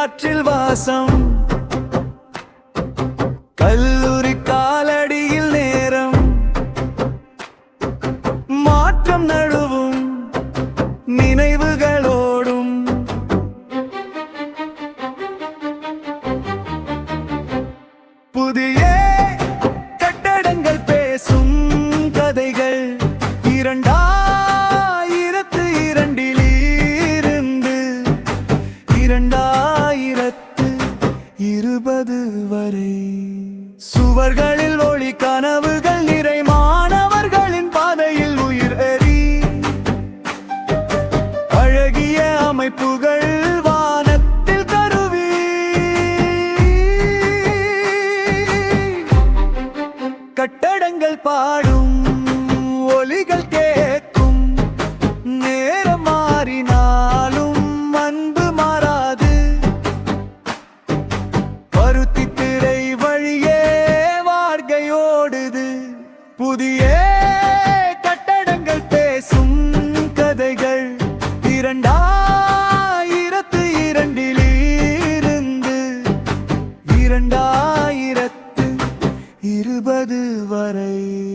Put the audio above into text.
காற்றில் வாசம். கல்லூரி காலடியில் நேரம். மாற்றம் நழுவும். நினைவுகளோடும். புதிய கட்டடங்கள் பேசும். இருபது வரை. சுவர்களில் ஒளி கனவுகள் நிறை மாணவர்களின் பாதையில் உயிர் எரி அழகிய அமைப்புகள் வானத்தில் கருவி. கட்டடங்கள் பாடும் ஒலிகள் கேட்கும் நேரம் மாறினார் புதிய கட்டடங்கள் பேசும் கதைகள் இரண்டாயிரத்து இரண்டில் இருந்து இரண்டாயிரத்து இருபது வரை.